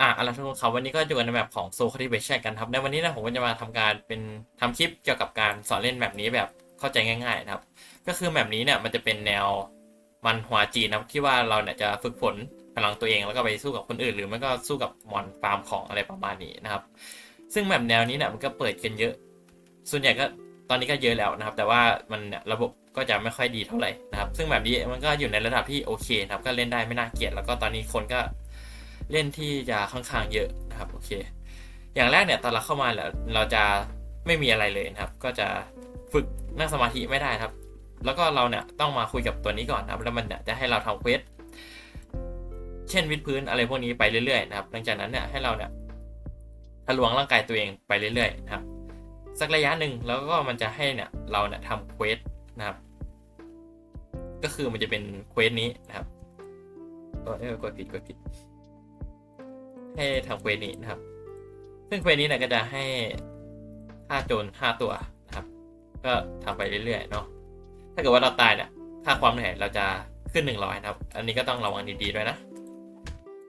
อะอาละทุกคนครับวันนี้ก็อยู่กันในแบบของ Soul Cultivation กันครับในวันนี้นะผมก็จะมาทำการเป็นทำคลิปเกี่ยวกับการสอนเล่นแบบนี้แบบเข้าใจง่ายๆนะครับ ก็คือแบบนี้เนี่ยมันจะเป็นแนวมันหัวจีนนะครับที่ว่าเราเนี่ยจะฝึกฝนพลังตัวเองแล้วก็ไปสู้กับคนอื่น หรือไม่ก็สู้กับมอนฟาร์มของอะไรประมาณนี้นะครับ ซึ่งแบบแนวนี้เนี่ยมันก็เปิดกันเยอะ ส่วนใหญ่ก็ตอนนี้ก็เยอะแล้วนะครับ แต่ว่ามันเนี่ยระบบก็จะไม่ค่อยดีเท่าไหร่นะครับ ซึ่งแบบนี้มันก็อยู่ในระดับที่โอเคนะครับก็เล่นได้ไม่น่าเกลียดแล้วก็ตอนนี้คนก็ เล่นที่จะค่อนข้างเยอะนะครับโอเค อย่างแรกเนี่ยตอนเราเข้ามาแล้วเราจะไม่มีอะไรเลยนะครับ ก็จะฝึกนั่งสมาธิไม่ได้ครับ แล้วก็เราเนี่ยต้องมาคุยกับตัวนี้ก่อนนะครับ แล้วมันเนี่ยจะให้เราทำเควสเช่นวิดพื้นอะไรพวกนี้ไปเรื่อยๆนะครับ หลังจากนั้นเนี่ยให้เราเนี่ยทะลวงร่างกายตัวเองไปเรื่อยๆนะครับ สักระยะหนึ่งแล้วก็มันจะให้เนี่ยเราเนี่ยทำเควสนะครับ ก็คือมันจะเป็นเควสนี้นะครับเออเออกดผิดกดผิด ให้ทำเควสนี้นะครับ ซึ่งเควสนี้เนี่ยก็จะให้ฆ่าโจรห้าตัวนะครับ ก็ทำไปเรื่อยๆเนาะ ถ้าเกิดว่าเราตายเนี่ยค่าความเหนื่อยเราจะขึ้นหนึ่งร้อยนะครับ อันนี้ก็ต้องระวังดีๆด้วยนะ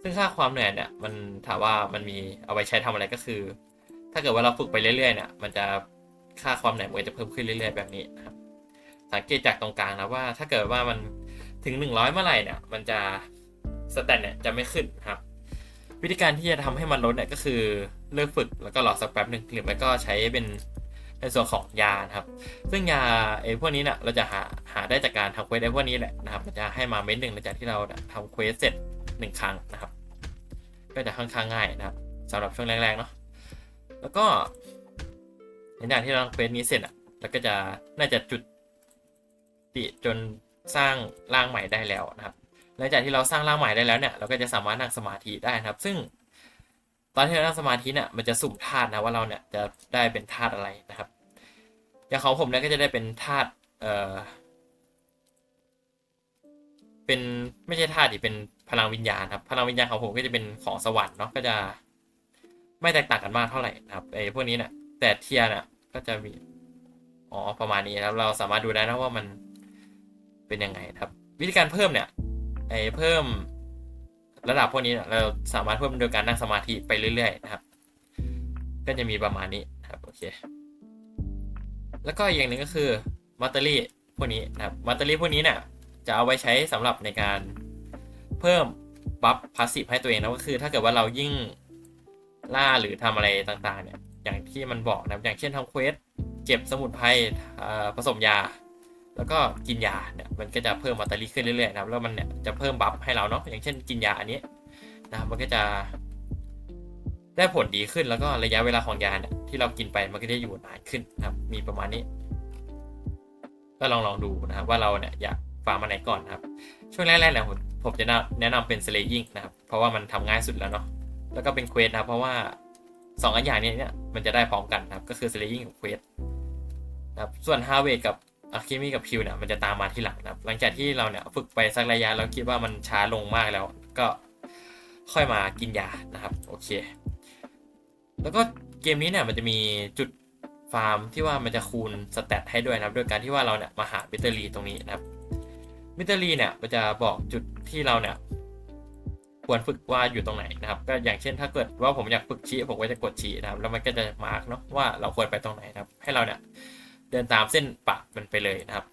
ซึ่งค่าความเหนื่อยเนี่ยมันถามว่ามันมีเอาไว้ใช้ทำอะไรก็คือ ถ้าเกิดว่าเราฝึกไปเรื่อยๆเนี่ยมันจะค่าความเหนื่อยมันจะเพิ่มขึ้นเรื่อย ๆแบบนี้นะครับ สังเกตจากตรงกลางนะว่า ถ้าเกิดว่ามันถึง 100 เมื่อไหร่เนี่ยมันจะสแตทเนี่ยจะไม่ขึ้นครับ วิธีการที่จะทำให้มันลดเนี่ยก็คือเลิกฝึกแล้วก็รอสักแป๊บหนึ่งหรือไม่ก็ใช้เป็นในส่วนของยานะครับ ซึ่งยาไอ้พวกนี้เนี่ยเราจะหาหาได้จากการทำเควสไอ้พวกนี้แหละนะครับมันจะให้มาเม็ดหนึ่งหลังจากที่เราทำเควสเสร็จหนึ่งครั้งนะครับ ก็จะค่อนข้างง่ายนะครับสำหรับช่วงแรกๆเนาะแล้วก็หลังจากที่เราทำเควสนี้เสร็จอะเราก็จะน่าจะจุดติจนสร้างร่างใหม่ได้แล้วนะครับ หลังจากที่เราสร้างร่างใหม่ได้แล้วเนี่ย เราก็จะสามารถนั่งสมาธิได้นะครับ ซึ่ง ตอนที่เรานั่งสมาธิเนี่ยมันจะสุ่มธาตุนะว่าเราเนี่ยจะได้เป็นธาตุอะไรนะครับอย่างของผมเนี่ยก็จะได้เป็นธาตุเอ่อเป็นไม่ใช่ธาตุดิเป็นพลังวิญญาณครับ พลังวิญญาณของผมก็จะเป็นของสวรรค์เนาะก็จะไม่แตกต่างกันมากเท่าไหร่นะครับไอ้พวกนี้เนี่ยแต่เทียเนี่ยก็จะมีอ๋อประมาณนี้นะครับ เราสามารถดูได้นะว่ามันเป็นยังไงครับ วิธีการเพิ่มเนี่ย ไอ้เพิ่มระดับพวกนี้เราสามารถเพิ่มโดยการนั่งสมาธิไปเรื่อยๆนะครับ ก็จะมีประมาณนี้ครับโอเค แล้วก็อย่างหนึ่งก็คือมัตเตอรี่พวกนี้นะครับมัตเตอรี่พวกนี้เนี่ยจะเอาไว้ใช้สำหรับในการเพิ่มบัฟพาสซีฟให้ตัวเองนะก็คือ ถ้าเกิดว่าเรายิ่งล่าหรือทำอะไรต่างๆเนี่ยอย่างที่มันบอกนะอย่างเช่นทำเควสเก็บสมุนไพรผสมยา แล้วก็กินยาเนี่ยมันก็จะเพิ่มมัตเตอรี่ขึ้นเรื่อยๆนะครับแล้วมันเนี่ยจะเพิ่มบัฟให้เราเนาะอย่างเช่นกินยาอันนี้นะครับมันก็จะได้ผลดีขึ้นแล้วก็ระยะเวลาของยาเนี่ยที่เรากินไปมันก็จะอยู่นานขึ้นนะครับ มีประมาณนี้ ก็ลองลองดูนะครับ ว่าเราเนี่ยอยากฟาร์มอันไหนก่อนนะครับ ช่วงแรกๆเนี่ยผมผมจะแนะนำเป็น slaying นะครับ เพราะว่ามันทำง่ายสุดแล้วเนาะแล้วก็เป็นเควสนะครับเพราะว่าสองอันอย่างนี้เนี่ยมันจะได้พร้อมกันนะครับ ก็คือ slaying กับเควสนะครับส่วน harvest กับ อะคิมีกับพิวเนี่ยมันจะตามมาที่หลังนะครับ หลังจากที่เราเนี่ยฝึกไปสักระยะเราคิดว่ามันช้าลงมากแล้ว ก็ค่อยมากินยานะครับโอเค แล้วก็เกมนี้เนี่ยมันจะมีจุดฟาร์มที่ว่ามันจะคูณสเตตให้ด้วยนะครับโดยการที่ว่าเราเนี่ยมาหาบิเตอรีตรงนี้นะครับบิเตอรีเนี่ยมันจะบอกจุดที่เราเนี่ยควรฝึกว่าอยู่ตรงไหนนะครับ ก็อย่างเช่นถ้าเกิดว่าผมอยากฝึกชี้ผมก็จะกดชี้นะครับ แล้วมันก็จะมาร์กเนาะว่าเราควรไปตรงไหนนะครับ ให้เราเนี่ย เดินตามเส้นปะมันไปเลยนะครับ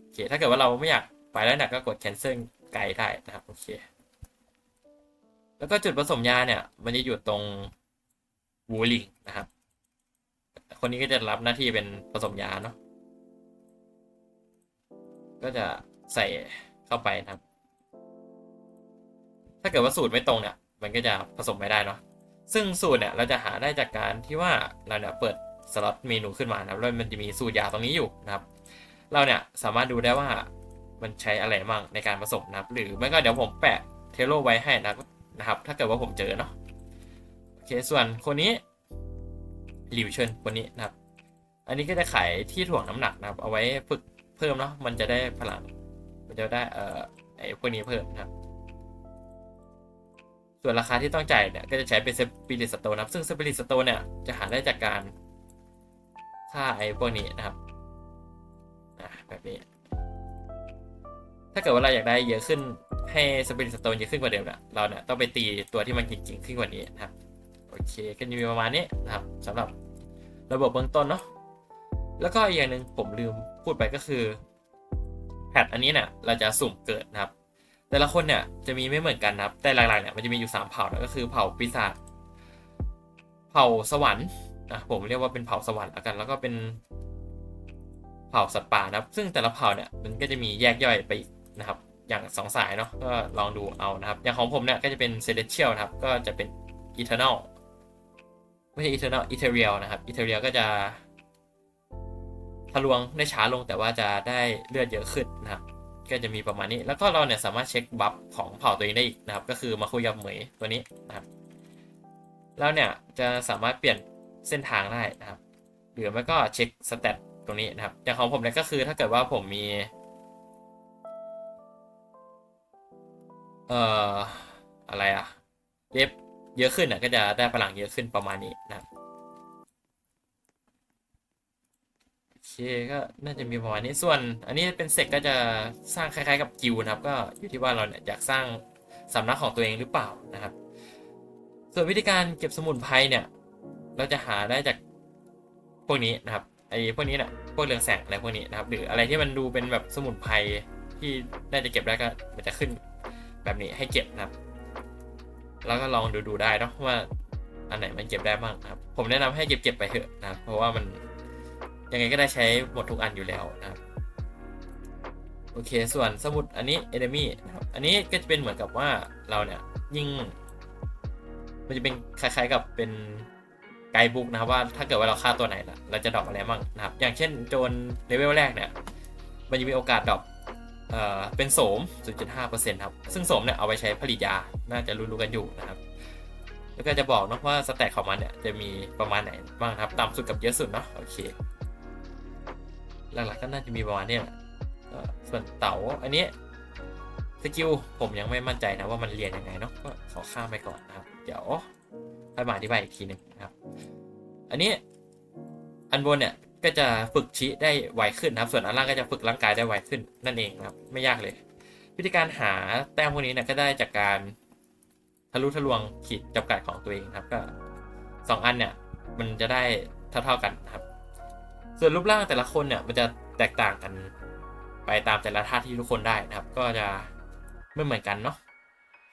โอเคถ้าเกิดว่าเราไม่อยากไปแล้วเนี่ยก็กด cancel ไกลได้นะครับโอเคแล้วก็จุดผสมยาเนี่ย มันจะอยู่ตรงวูลิงนะครับ คนนี้ก็จะรับหน้าที่เป็นผสมยาเนาะก็จะใส่เข้าไปนะครับ ถ้าเกิดว่าสูตรไม่ตรงเนี่ย มันก็จะผสมไม่ได้เนาะ ซึ่งสูตรเนี่ยเราจะหาได้จากการที่ว่าเราเนี่ยเปิด สล็อตเมนูขึ้นมานะครับแล้วมันจะมีสูตรยาตรงนี้อยู่นะครับ เราเนี่ยสามารถดูได้ว่ามันใช้อะไรบ้างในการผสมนะครับ หรือไม่ก็เดี๋ยวผมแปะเทโลไว้ให้นะครับ ถ้าเกิดว่าผมเจอเนาะโอเคส่วนคนนี้ลิวเชนคนนี้นะครับ อันนี้ก็จะขายที่ถ่วงน้ำหนักนะครับ เอาไว้ฝึกเพิ่มเนาะมันจะได้พลังมันจะได้เอ่อไอ้พวกนี้เพิ่มนะครับส่วนราคาที่ต้องจ่ายเนี่ยก็จะใช้เป็นสปิริตสโตนนะครับซึ่งสปิริตสโตนเนี่ยจะหาได้จากการ ค่าไอ้พวกนี้นะครับแบบนี้ ถ้าเกิดว่าเราอยากได้เยอะขึ้นให้สปิริตสโตนเยอะขึ้นกว่าเดิมเนี่ยเราเนี่ยต้องไปตีตัวที่มันจริงๆขึ้นกว่านี้นะครับ โอเคก็จะมีประมาณนี้นะครับสำหรับระบบเบื้องต้นเนาะแล้วก็อย่างหนึ่งผมลืมพูดไปก็คือแพทอันนี้เนี่ยเราจะสุ่มเกิดนะครับ แต่ละคนเนี่ยจะมีไม่เหมือนกันนะครับ แต่หลักๆเนี่ยมันจะมีอยู่สามเผ่านะก็คือเผ่าปีศาจเผ่าสวรรค์ นะผมเรียกว่าเป็นเผ่าสวรรค์แล้วกัน แล้วก็เป็นเผ่าสัตว์ป่านะครับ ซึ่งแต่ละเผ่าเนี่ยมันก็จะมีแยกย่อยไปนะครับ อย่างสองสายเนาะก็ลองดูเอานะครับ อย่างของผมเนี่ยก็จะเป็นเซเลเชียลนะครับ ก็จะเป็นอีเทอร์นลไม่ใช่อีเทอร์นลอีเทเรียลนะครับอีเทเรียลก็จะทะลวงได้ช้าลงแต่ว่าจะได้เลือดเยอะขึ้นนะครับ ก็จะมีประมาณนี้แล้วก็เราเนี่ยสามารถเช็คบัฟของเผ่าตัวเองได้อีกนะครับ ก็คือมาคุยกับเหมยตัวนี้นะครับแล้วเนี่ยจะสามารถเปลี่ยน เส้นทางได้นะครับ หรือไม่ก็เช็คสเตตตรงนี้นะครับ อย่างของผมเนี่ยก็คือถ้าเกิดว่าผมมี เอ่อ อะไรอะเล็บเยอะขึ้นอะก็จะได้พลังเยอะขึ้นประมาณนี้นะครับโอเคก็น่าจะมีประมาณนี้ส่วน อันนี้เป็นเซกก็จะสร้างคล้ายๆกับกิวนะครับ ก็อยู่ที่ว่าเราเนี่ยอยากสร้างสำนักของตัวเองหรือเปล่านะครับ ส่วนวิธีการเก็บสมุนไพรเนี่ย เราจะหาได้จากพวกนี้นะครับไอ้พวกนี้นี่ยพวกเรืองแสงอะไรพวกนี้นะครับ หรืออะไรที่มันดูเป็นแบบสมุนไพรที่น่าจะเก็บได้ก็มันจะขึ้นแบบนี้ให้เก็บนะครับ แล้วก็ลองดูดูได้เนาะว่าอันไหนมันเก็บได้บ้างนะครับ ผมแนะนำให้เก็บเก็บไปเถอะนะครับ เพราะว่ามันยังไงก็ได้ใช้หมดทุกอันอยู่แล้วนะครับโอเค ส่วนสมุดอันนี้ enemy นะครับ อันนี้ก็จะเป็นเหมือนกับว่าเราเนี่ยยิ่ง มันจะเป็นคล้ายๆกับเป็น ไกด์บุ๊กนะครับว่าถ้าเกิดว่าเราฆ่าตัวไหนละเราจะดรอปอะไรบ้างนะครับ อย่างเช่นโจรเลเวลแรกเนี่ย มันจะมีโอกาสดรอปเอ่อเป็นโสม 0.5%ครับ ซึ่งโสมเนี่ยเอาไปใช้ผลิตยา น่าจะรู้ๆกันอยู่นะครับ แล้วก็จะบอกนะว่าสแต็กของมันเนี่ยจะมีประมาณไหนบ้างครับ ต่ำสุดกับเยอะสุดเนาะ โอเค หลักๆก็น่าจะมีประมาณเนี้ยแหละส่วนเต๋าอันนี้สกิลผมยังไม่มั่นใจนะว่ามันเรียนยังไงเนาะ ก็ขอข้ามไปก่อนนะครับ เดี๋ยวค่อยมาอธิบายอีกทีหนึ่งนะครับ อันนี้อันบนเนี่ยก็จะฝึกชี้ได้ไวขึ้นนะครับ ส่วนอันล่างก็จะฝึกร่างกายได้ไวขึ้นนั่นเองครับ ไม่ยากเลย วิธีการหาแต้มพวกนี้เนี่ยก็ได้จากการทะลุทะลวงขีดจำกัดของตัวเองครับ ก็สองอันเนี่ยมันจะได้เท่าๆกันครับ ส่วนรูปร่างแต่ละคนเนี่ยมันจะแตกต่างกันไปตามแต่ละท่าที่ทุกคนได้นะครับ ก็จะไม่เหมือนกันเนาะ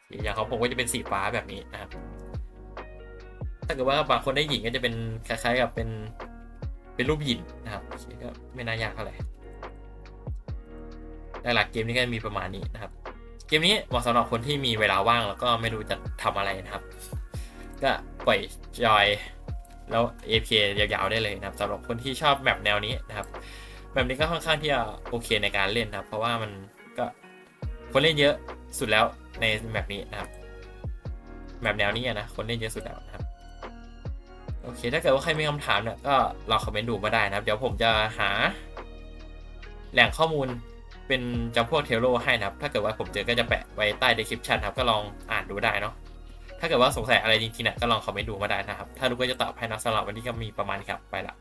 อย่างของผมก็จะเป็นสีฟ้าแบบนี้นะครับ ถ้าเกิดว่าบางคนได้หญิงก็จะเป็นคล้ายๆกับเป็นเป็นรูปหญิงนะครับก็ไม่น่ายากเท่าไหร่หลักๆเกมนี้ก็มีประมาณนี้นะครับ เกมนี้เหมาะสำหรับคนที่มีเวลาว่างแล้วก็ไม่รู้จะทำอะไรนะครับ ก็ปล่อยจอยแล้ว APK ยาวๆได้เลยนะครับสำหรับคนที่ชอบแบบแนวนี้นะครับ แบบนี้ก็ค่อนข้างที่จะโอเคในการเล่นนะครับ เพราะว่ามันก็คนเล่นเยอะสุดแล้วในแบบนี้นะครับแบบแนวนี้นะคนเล่นเยอะสุดแล้วนะครับ โอเค ถ้าเกิดว่าใครมีคำถามเนี่ยก็ลองคอมเมนต์ดูมาได้นะครับ เดี๋ยวผมจะหา แหล่งข้อมูลเป็นจำพวกเทโลให้นะครับ ถ้าเกิดว่าผมเจอก็จะแปะไว้ใต้ description ครับ ก็ลองอ่านดูได้เนาะ ถ้าเกิดว่าสงสัยอะไรจริงๆเนี่ยก็ลองคอมเมนต์ดูมาได้นะครับ ถ้ารู้ก็จะตอบให้นะสำหรับวันนี้ก็มีประมาณนี้ครับ ไปละ